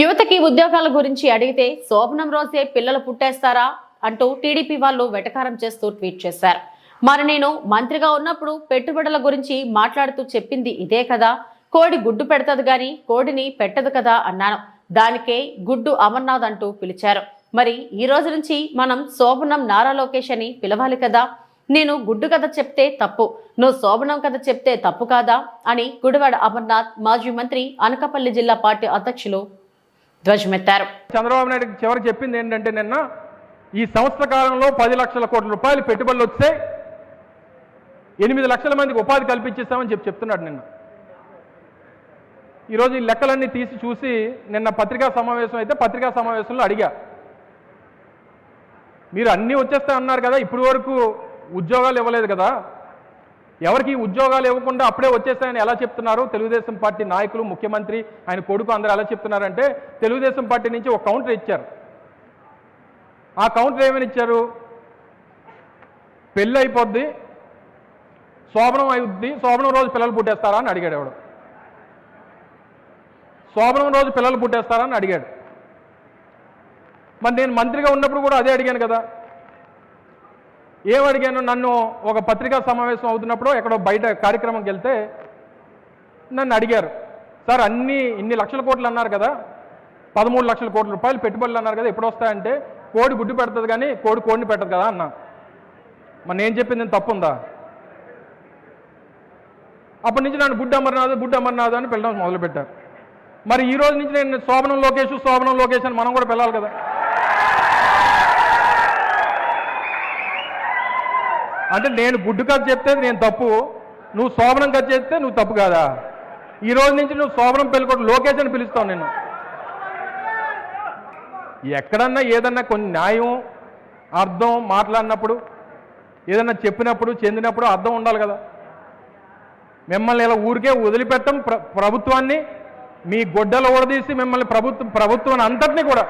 యువతకి ఉద్యోగాల గురించి అడిగితే శోభనం రోజే పిల్లలు పుట్టేస్తారా అంటూ టీడీపీ వాళ్ళు వెటకారం చేస్తూ ట్వీట్ చేశారు. మరి నేను మంత్రిగా ఉన్నప్పుడు పెట్టుబడుల గురించి మాట్లాడుతూ చెప్పింది ఇదే కదా. కోడి గుడ్డు పెడతది గాని కోడిని పెట్టదు కదా అన్నాను. దానికే గుడ్డు అమర్నాథ్ అంటూ పిలిచారు. మరి ఈ రోజు నుంచి మనం శోభనం నారా లోకేష్ అని పిలవాలి కదా. నేను గుడ్డు కథ చెప్తే తప్పు. నువ్వు శోభనం కథ చెప్తే తప్పు కాదా అని గుడివాడ అమర్నాథ్ మాజీ మంత్రి అనకాపల్లి జిల్లా పార్టీ అధ్యక్షులు ధ్వజమెత్తారు. చంద్రబాబు నాయుడు చివరి చెప్పింది ఏంటంటే నిన్న ఈ సంవత్సర కాలంలో పది లక్షల కోట్ల రూపాయలు పెట్టుబడులు వస్తే ఎనిమిది లక్షల మందికి ఉపాధి కల్పించేస్తామని చెప్పి చెప్తున్నాడు నిన్న. ఈరోజు ఈ లెక్కలన్నీ తీసి చూసి నిన్న పత్రికా సమావేశం అయితే పత్రికా సమావేశంలో అడిగా. మీరు అన్నీ వచ్చేస్తాయి అన్నారు కదా ఇప్పటి వరకు ఉద్యోగాలు ఇవ్వలేదు కదా ఎవరికి ఉద్యోగాలు ఇవ్వకుండా అప్పుడే వచ్చేస్తాయని ఎలా చెప్తున్నారు? తెలుగుదేశం పార్టీ నాయకులు ముఖ్యమంత్రి ఆయన కొడుకు అందరూ ఎలా చెప్తున్నారంటే తెలుగుదేశం పార్టీ నుంచి ఒక కౌంటర్ ఇచ్చారు. ఆ కౌంటర్ ఏమని ఇచ్చారు? పెళ్ళి అయిపోద్ది శోభనం అయిద్ది శోభనం రోజు పిల్లలు పుట్టేస్తారా అని అడిగాడు ఎవడు. శోభనం రోజు పిల్లలు పుట్టేస్తారా అని అడిగాడు. మరి నేను మంత్రిగా ఉన్నప్పుడు కూడా అదే అడిగాను కదా. ఏమడిగాను నన్ను ఒక పత్రికా సమావేశం అవుతున్నప్పుడు ఎక్కడో బయట కార్యక్రమంకి వెళ్తే నన్ను అడిగారు. సార్ అన్ని ఇన్ని లక్షల కోట్లు అన్నారు కదా పదమూడు లక్షల కోట్ల రూపాయలు పెట్టుబడులు అన్నారు కదా ఎప్పుడు వస్తాయంటే కోడి గుడ్డు పెడుతుంది కానీ కోడి కోడిని పెట్టదు కదా అన్నా. మరి నేను చెప్పింది తప్పుందా? ఉందా అప్పటి నుంచి నన్ను గుడ్డు అమర్నాథ్ గుడ్డు అమర్నాథ్ అని పిల్లడం మొదలుపెట్టారు. మరి ఈ రోజు నుంచి నేను శోభనం లోకేష్ శోభనం లోకేష్ అని మనం కూడా పిల్లలు కదా. అంటే నేను గుడ్డు కథ చెప్తే నేను తప్పు. నువ్వు శోభనం కథ చెప్తే నువ్వు తప్పు కాదా? ఈ రోజు నుంచి నువ్వు శోభనం పెళ్ళికొట్టు లోకేష్ అని పిలుస్తావు నేను ఎక్కడన్నా ఏదన్నా కొన్ని న్యాయం అర్థం మాట్లాడినప్పుడు ఏదన్నా చెప్పినప్పుడు చెందినప్పుడు అర్థం ఉండాలి కదా. మిమ్మల్ని ఇలా ఊరికే వదిలిపెట్టం ప్ర ప్రభుత్వాన్ని మీ గొడ్డలు ఊడదీసి మిమ్మల్ని ప్రభుత్వం ప్రభుత్వాన్ని అంతటినీ కూడా